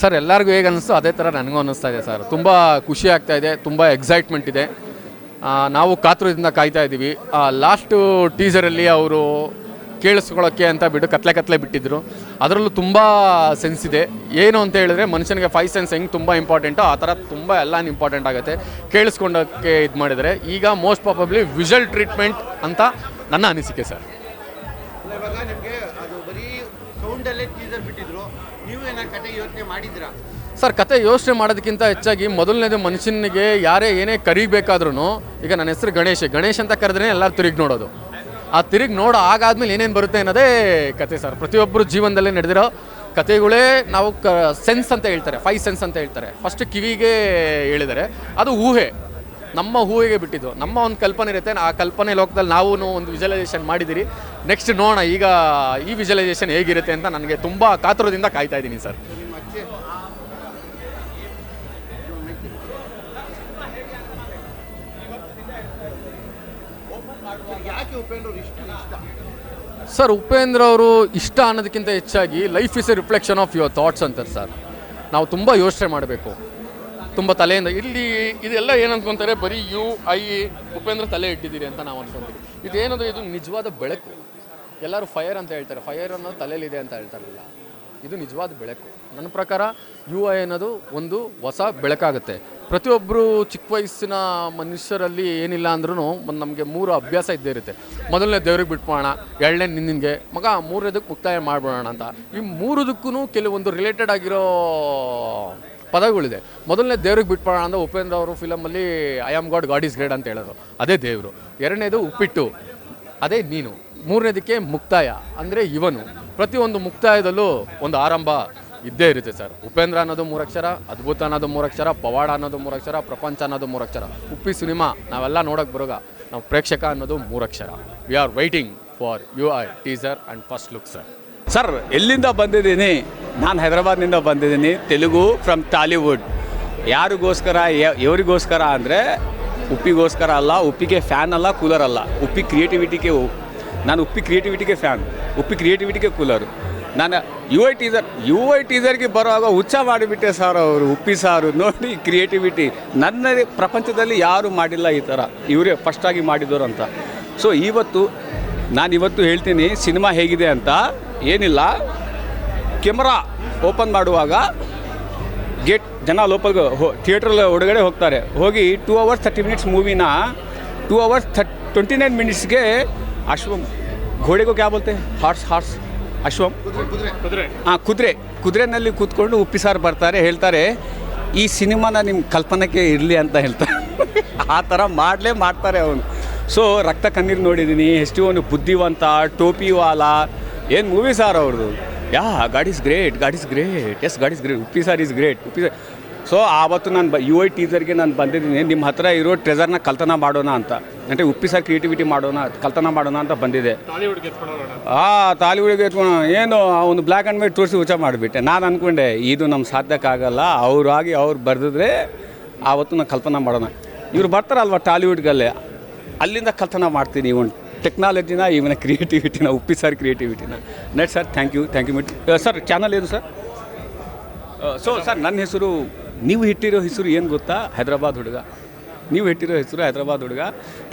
Sir, ಎಲ್ಲರಿಗೂ ಹೇಗೆ ಅನ್ನಿಸ್ತು ಅದೇ ಥರ ನನಗೂ ಅನ್ನಿಸ್ತಾ ಇದೆ ಸರ್. ತುಂಬ ಖುಷಿ ಆಗ್ತಾ ಇದೆ, ತುಂಬ ಎಕ್ಸೈಟ್ಮೆಂಟ್ ಇದೆ. ನಾವು ಕಾತುರದಿಂದ ಕಾಯ್ತಾ ಇದ್ದೀವಿ ಲಾಸ್ಟು ಟೀಸರಲ್ಲಿ ಅವರು ಕೇಳಿಸ್ಕೊಳ್ಳೋಕ್ಕೆ ಅಂತ ಬಿಟ್ಟು ಕತ್ಲೆ ಕತ್ಲೆ ಬಿಟ್ಟಿದ್ರು. ಅದರಲ್ಲೂ ತುಂಬ ಸೆನ್ಸ್ ಇದೆ. ಏನು ಅಂತ ಹೇಳಿದ್ರೆ ಮನುಷ್ಯನಿಗೆ ಫೈವ್ ಸೆನ್ಸ್ ಹೆಂಗೆ ತುಂಬ ಇಂಪಾರ್ಟೆಂಟು ಆ ಥರ ತುಂಬ ಎಲ್ಲ ಇಂಪಾರ್ಟೆಂಟ್ ಆಗುತ್ತೆ. ಕೇಳಿಸ್ಕೊಂಡೋಕ್ಕೆ ಇದು ಮಾಡಿದರೆ ಈಗ ಮೋಸ್ಟ್ ಪ್ರಾಬಬ್ಲಿ ವಿಷಲ್ ಟ್ರೀಟ್ಮೆಂಟ್ ಅಂತ ನನ್ನ ಅನಿಸಿಕೆ ಸರ್. ಸರ್, ಕತೆ ಯೋಚನೆ ಮಾಡೋದಕ್ಕಿಂತ ಹೆಚ್ಚಾಗಿ ಮೊದಲನೇದು ಮನುಷ್ಯನಿಗೆ ಯಾರೇ ಏನೇ ಕರಿಬೇಕಾದ್ರೂ ಈಗ ನನ್ನ ಹೆಸರು ಗಣೇಶ್. ಗಣೇಶ್ ಅಂತ ಕರೆದ್ರೆ ಎಲ್ಲರೂ ತಿರುಗಿ ನೋಡೋದು. ಆ ತಿರುಗಿ ನೋಡೋ ಆಗಾದ್ಮೇಲೆ ಏನೇನು ಬರುತ್ತೆ ಅನ್ನೋದೇ ಕತೆ ಸರ್. ಪ್ರತಿಯೊಬ್ಬರು ಜೀವನದಲ್ಲೇ ನಡೆದಿರೋ ಕತೆಗಳೇ ನಾವು ಸೆನ್ಸ್ ಅಂತ ಹೇಳ್ತಾರೆ ಫೈವ್ ಸೆನ್ಸ್ ಅಂತ ಹೇಳ್ತಾರೆ. ಫಸ್ಟ್ ಕಿವಿಗೆ ಹೇಳಿದ್ದಾರೆ ಅದು ಊಹೆ. ನಮ್ಮ ಹೂವಿಗೆ ಬಿಟ್ಟಿದ್ದು. ನಮ್ಮ ಒಂದು ಕಲ್ಪನೆ ಇರುತ್ತೆ. ಆ ಕಲ್ಪನೆ ಲೋಕದಲ್ಲಿ ನಾವು ಒಂದು ವಿಜುವಲೈಸೇಷನ್ ಮಾಡಿದ್ದೀರಿ. ನೆಕ್ಸ್ಟ್ ನೋಡೋಣ ಈಗ ಈ ವಿಜುವಲೈಸೇಷನ್ ಹೇಗಿರುತ್ತೆ ಅಂತ ನನಗೆ ತುಂಬ ಕಾತುರದಿಂದ ಕಾಯ್ತಾ ಇದ್ದೀನಿ ಸರ್. ಸರ್ ಉಪೇಂದ್ರ ಅವರು ಇಷ್ಟ? ಅನ್ನೋದಕ್ಕಿಂತ ಹೆಚ್ಚಾಗಿ life is a reflection of your thoughts ಅಂತಾರೆ ಸರ್. ನಾವು ತುಂಬ ಯೋಚನೆ ಮಾಡಬೇಕು. ತುಂಬ ತಲೆಯಿಂದ ಇಲ್ಲಿ ಇದೆಲ್ಲ ಏನು ಬರೀ ಯು, ಐ, ಉಪೇಂದ್ರ ತಲೆ ಇಟ್ಟಿದ್ದೀರಿ ಅಂತ ನಾವು ಅನ್ಕೊಂತೀವಿ. ಇದೇನದು? ಇದು ನಿಜವಾದ ಬೆಳಕು. ಎಲ್ಲರೂ ಫೈರ್ ಅಂತ ಹೇಳ್ತಾರೆ. ಫೈರ್ ಅನ್ನೋದು ತಲೆಯಲ್ಲಿದೆ ಅಂತ ಹೇಳ್ತಾರಲ್ಲ. ಇದು ನಿಜವಾದ ಬೆಳಕು. ನನ್ನ ಪ್ರಕಾರ ಯು, ಐ ಅನ್ನೋದು ಒಂದು ಹೊಸ ಬೆಳಕಾಗುತ್ತೆ. ಪ್ರತಿಯೊಬ್ಬರು ಚಿಕ್ಕ ವಯಸ್ಸಿನ ಮನುಷ್ಯರಲ್ಲಿ ಏನಿಲ್ಲ ಅಂದ್ರೂ ಒಂದು ನಮಗೆ ಮೂರು ಅಭ್ಯಾಸ ಇದ್ದೇ ಇರುತ್ತೆ. ಮೊದಲನೇ ದೇವ್ರಿಗೆ ಬಿಟ್ಬೋಣ ಎರಡನೇ ನಿನ್ನಿಗೆ, ಮಗ ಮೂರನೇದಕ್ಕೆ ಮುಕ್ತಾಯ ಮಾಡ್ಬಿಡೋಣ ಅಂತ. ಈ ಮೂರದಕ್ಕೂ ಕೆಲವೊಂದು ರಿಲೇಟೆಡ್ ಆಗಿರೋ ಪದಗಳಿದೆ. ಮೊದಲನೇ ದೇವ್ರಿಗೆ ಬಿಟ್ಬೋಣ ಅಂದ್ರೆ ಉಪೇಂದ್ರ ಅವರು ಫಿಲಮಲ್ಲಿ I am God God is great ಅಂತ ಹೇಳೋದು ಅದೇ ದೇವರು. ಎರಡನೇದು ಉಪ್ಪಿಟ್ಟು. ಅದೇ ನೀನು. ಮೂರನೇದಕ್ಕೆ ಮುಕ್ತಾಯ. ಅಂದರೆ ಇವನು. ಪ್ರತಿಯೊಂದು ಮುಕ್ತಾಯದಲ್ಲೂ ಒಂದು ಆರಂಭ ಇದ್ದೇ ಇರುತ್ತೆ ಸರ್. ಉಪೇಂದ್ರ ಅನ್ನೋದು ಮೂರಕ್ಷರ ಅದ್ಭುತ ಅನ್ನೋದು ಮೂರಕ್ಷರ ಪವಾಡ ಅನ್ನೋದು ಮೂರಕ್ಷರ ಪ್ರಪಂಚ ಅನ್ನೋದು ಮೂರಕ್ಷರ ಉಪ್ಪಿ ಸಿನಿಮಾ, ನಾವೆಲ್ಲ ನೋಡೋಕೆ ಬರೋಗ ನಾವು ಪ್ರೇಕ್ಷಕ ಅನ್ನೋದು ಮೂರಕ್ಷರ we are waiting for U I teaser and first look sir sir ಎಲ್ಲಿಂದ ಬಂದಿದ್ದೀನಿ? ನಾನು ಹೈದರಾಬಾದ್ನಿಂದ ಬಂದಿದ್ದೀನಿ, ತೆಲುಗು ಫ್ರಮ್ ಟಾಲಿವುಡ್ ಯಾರಿಗೋಸ್ಕರ ಎವರಿಗೋಸ್ಕರ ಅಂದರೆ ಉಪ್ಪಿಗೋಸ್ಕರ ಅಲ್ಲ, ಉಪ್ಪಿಗೆ ಫ್ಯಾನ್ ಅಲ್ಲ ಕೂಲರ್ ಅಲ್ಲ. ಉಪ್ಪಿ ಕ್ರಿಯೇಟಿವಿಟಿಗೆ ನಾನು ಉಪ್ಪಿ ಕ್ರಿಯೇಟಿವಿಟಿಗೆ ಫ್ಯಾನ್ ಉಪ್ಪಿ ಕ್ರಿಯೇಟಿವಿಟಿಗೆ ಕೂಲರು ನಾನು U I teaser U I ಟೀಸರ್ಗೆ ಬರುವಾಗ ಹುಚ್ಚ ಮಾಡಿಬಿಟ್ಟೆ ಸರ್ ಅವರು, ಉಪ್ಪಿ ಸಾರು ನೋಡಿ ಕ್ರಿಯೇಟಿವಿಟಿ ನನ್ನ ಪ್ರಪಂಚದಲ್ಲಿ ಯಾರೂ ಮಾಡಿಲ್ಲ ಈ ಥರ ಇವರೇ ಫಸ್ಟಾಗಿ ಮಾಡಿದವರು ಅಂತ. ಸೊ ಇವತ್ತು ನಾನು ಇವತ್ತು ಹೇಳ್ತೀನಿ, ಸಿನಿಮಾ ಹೇಗಿದೆ ಅಂತ? ಏನಿಲ್ಲ. ಕೆಮರಾ ಓಪನ್ ಮಾಡುವಾಗ ಗೇಟ್ ಜನ ಲೋಪಲ್ ಥಿಯೇಟ್ರಲ್ಲಿ ಒಳಗಡೆ ಹೋಗ್ತಾರೆ. ಹೋಗಿ two hours thirty minutes ಮೂವಿನ two hours thirty twenty nine ಮಿನಿಟ್ಸ್ಗೆ ಅಶ್ವಂ ಘೋಡೆಗೂ ಕ್ಯಾ ಬೋಲ್ತೆ ಹಾರ್ಸ್ ಹಾರ್ಸ್. ಅಶ್ವಮ್ ಹಾಂ ಕುದುರೆ. ಕುದುರೆನಲ್ಲಿ ಕೂತ್ಕೊಂಡು ಉಪ್ಪಿ ಸಾರು ಬರ್ತಾರೆ ಹೇಳ್ತಾರೆ ಈ ಸಿನಿಮಾನ ನಿಮ್ಮ ಕಲ್ಪನೆಗೆ ಇರಲಿ ಅಂತ ಹೇಳ್ತಾರೆ. ಆ ಥರ ಮಾಡಲೇ ಮಾಡ್ತಾರೆ ಅವನು ಸೊ ರಕ್ತ ಕಣ್ಣೀರು ನೋಡಿದ್ದೀನಿ ಎಷ್ಟು ಅವನು ಬುದ್ಧಿವಂತ ಟೋಪಿವಾಲ ಏನು ಮೂವಿ ಸಾರ್ ಅವ್ರದ್ದು yeah God is great God is great. Yes God is great. Uppi sir is great Uppi sir. So ಆವತ್ತು ನಾನು ಬ ಯು ಐ ಟೀಸರ್ಗೆ ನಾನು ಬಂದಿದ್ದೀನಿ. ನಿಮ್ಮ ಹತ್ರ ಇರೋ ಟ್ರೆಸರ್ನ ಕಲ್ತನ ಮಾಡೋಣ ಅಂತ. ಅಂದರೆ ಉಪ್ಪಿ ಸರ್ ಕ್ರಿಯೇಟಿವಿಟಿ ಮಾಡೋಣ ಕಲ್ತನ ಮಾಡೋಣ ಅಂತ ಬಂದಿದೆ. ಆ ತಾಲಿವುಡಿಗೆ ಎತ್ಕೊಂಡು ಏನು ಒಂದು ಬ್ಲ್ಯಾಕ್ ಆ್ಯಂಡ್ ವೈಟ್ ತೋರಿಸಿ ಹುಚ್ಚ ಮಾಡಿಬಿಟ್ಟೆ. ನಾನು ಅಂದ್ಕೊಂಡೆ ಇದು ನಮ್ಮ ಸಾಧ್ಯಕ್ಕಾಗಲ್ಲ ಅವರಾಗಿ ಅವ್ರು ಬರೆದಿದ್ರೆ ಆವತ್ತು ನಾನು ಕಲ್ಪನಾ ಮಾಡೋಣ. ಇವ್ರು ಬರ್ತಾರಲ್ವ ಟಾಲಿವುಡ್ಗಲ್ಲೇ ಅಲ್ಲಿಂದ ಕಲ್ತನ ಮಾಡ್ತೀನಿ ಇವನ್. ಟೆಕ್ನಾಲಜಿನ, ಇವನ ಕ್ರಿಯೇಟಿವಿಟಿನ ಉಪ್ಪಿ ಸರ್ ಕ್ರಿಯೇಟಿವಿಟಿನ net sir thank you thank you ಮಿಟ್ sir channel ಏನು ಸರ್ ಸೊ ಸರ್ ನನ್ನ ಹೆಸರು, ನೀವು ಇಟ್ಟಿರೋ ಹೆಸರು ಏನು ಗೊತ್ತಾ? ಹೈದ್ರಾಬಾದ್ ಹುಡುಗ. ನೀವು ಇಟ್ಟಿರೋ ಹೆಸರು ಹೈದರಾಬಾದ್ ಹುಡುಗ.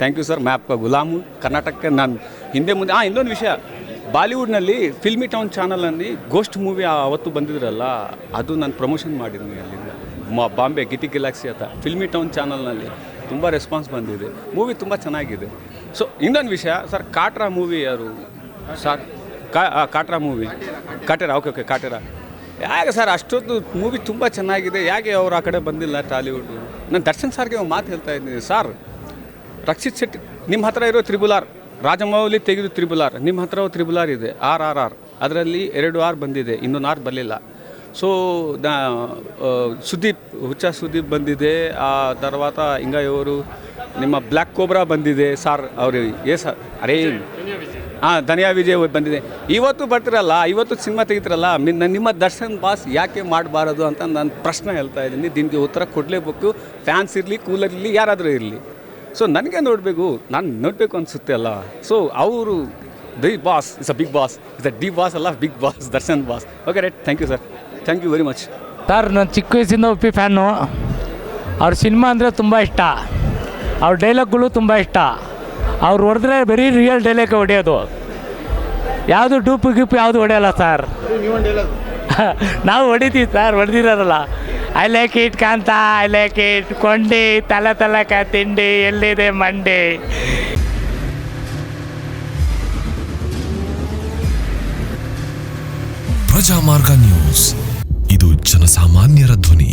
ಥ್ಯಾಂಕ್ ಯು ಸರ್ ಮ್ಯಾಪ್ ಗುಲಾಮು, ಕರ್ನಾಟಕಕ್ಕೆ ನಾನು ಹಿಂದೆ ಮುಂದೆ ಹಾಂ ಇನ್ನೊಂದು ವಿಷಯ. ಬಾಲಿವುಡ್ನಲ್ಲಿ ಫಿಲ್ಮಿ ಟೌನ್ ಚಾನಲಲ್ಲಿ ಗೋಸ್ಟ್ ಮೂವಿ ಆವತ್ತು ಬಂದಿದ್ರಲ್ಲ, ಅದು ನಾನು ಪ್ರಮೋಷನ್ ಮಾಡಿದ್ದೀನಿ ಅಲ್ಲಿಂದ. ಮ, ಬಾಂಬೆ, ಗಿಟಿ ಗಿಲಾಕ್ಸಿ ಅಂತ. ಫಿಲ್ಮಿ ಟೌನ್ ಚಾನಲ್ನಲ್ಲಿ ತುಂಬ ರೆಸ್ಪಾನ್ಸ್ ಬಂದಿದೆ. ಮೂವಿ ತುಂಬ ಚೆನ್ನಾಗಿದೆ. ಸೊ ಇನ್ನೊಂದು ವಿಷಯ, ಸರ್, ಕಾಟ್ರಾ ಮೂವಿ ಯಾರು? Sir Kaatera movie Kaatera okay okay Kaatera. ಯಾಕೆ ಸರ್, ಅಷ್ಟೊಂದು ಮೂವಿ ತುಂಬ ಚೆನ್ನಾಗಿದೆ. ಯಾಕೆ ಅವ್ರು ಆ ಕಡೆ ಬಂದಿಲ್ಲ ಟಾಲಿವುಡ್ ನಾನು ದರ್ಶನ್ ಸರ್ಗೆ ಒಂದು ಮಾತು ಹೇಳ್ತಾ ಇದ್ದೀನಿ. ಸರ್, ರಕ್ಷಿತ್ ಶೆಟ್ಟಿ ನಿಮ್ಮ ಹತ್ರ ಇರೋ ತ್ರಿಬುಲ್ ಆರ್ ರಾಜಮೌಲಿ ತೆಗೆದು ತ್ರಿಬುಲ್ ಆರ್ ನಿಮ್ಮ ಹತ್ರ ತ್ರಿಬುಲ್ ಆರ್ ಇದೆ, ಆರ್ ಆರ್ ಆರ್. ಅದರಲ್ಲಿ ಎರಡು ಆರ್ ಬಂದಿದೆ, ಇನ್ನೊಂದು ಆರ್ ಬರಲಿಲ್ಲ. ಸೊ ಸುದೀಪ್, ಹುಚ್ಚ ಸುದೀಪ್ ಬಂದಿದೆ, ಆ, ತರ್ವಾತ ಇಂಗಯ್ಯವರು ನಿಮ್ಮ ಬ್ಲ್ಯಾಕ್ ಕೋಬ್ರಾ ಬಂದಿದೆ ಸಾರ್ ಅವರು ಏ ಸರ್ ಅರೇ, ಹಾಂ, ಧನಿಯಾ ವಿಜಯ್ ಬಂದಿದೆ. ಇವತ್ತು ಬರ್ತಿರಲ್ಲ, ಇವತ್ತು ಸಿನಿಮಾ ತೆಗಿತಿರಲ್ಲ ನಿಮ್ಮ ದರ್ಶನ್ ಬಾಸ್ ಯಾಕೆ ಮಾಡಬಾರದು ಅಂತ ನಾನು ಪ್ರಶ್ನೆ ಹೇಳ್ತಾ ಇದ್ದೀನಿ. ದಿನಕ್ಕೆ ಉತ್ತರ ಕೊಡಲೇಬೇಕು. ಫ್ಯಾನ್ಸ್ ಇರಲಿ ಕೂಲರ್ ಇರಲಿ, ಯಾರಾದರೂ ಇರಲಿ. ಸೊ ನನಗೆ ನೋಡಬೇಕು, ನಾನು ನೋಡಬೇಕು ಅನಿಸುತ್ತೆ ಅಲ್ಲ. ಸೊ ಅವರು the boss is a big boss is a the boss ಅಲ್ಲ big boss Darshan boss okay right thank you sir thank you very much sir ನಾನು ಚಿಕ್ಕ ವಯಸ್ಸಿಂದ ಒಪ್ಪಿ ಫ್ಯಾನು ಅವ್ರ ಸಿನಿಮಾ ಅಂದರೆ ತುಂಬ ಇಷ್ಟ. ಅವ್ರ ಡೈಲಾಗ್ಗಳು ತುಂಬ ಇಷ್ಟ. ಅವ್ರು ಹೊಡೆದ್ರೆ ಬರೀ ರಿಯಲ್ ಡೈಲಾಗ್ ಹೊಡೆಯೋದು. ಯಾವುದು ಡೂಪು ಗಿಪ್ಪು ಯಾವುದು ಹೊಡೆಯಲ್ಲ ಸರ್ ನಾವು ಹೊಡಿತೀವಿ ಸರ್ ಹೊಡೆದಿರೋದಲ್ಲ. ಐ ಲೈಕ್ ಇಟ್ ಕಾಂತ ಐ ಲೈಕ್ ಇಟ್ ಕೊಂಡಿ, ತಲೆ ತಲಕ ತಿಂಡಿ, ಎಲ್ಲಿದೆ ಮಂಡಿ? ಪ್ರಜಾಮಾರ್ಗ ನ್ಯೂಸ್. ಇದು ಜನಸಾಮಾನ್ಯರ ಧ್ವನಿ.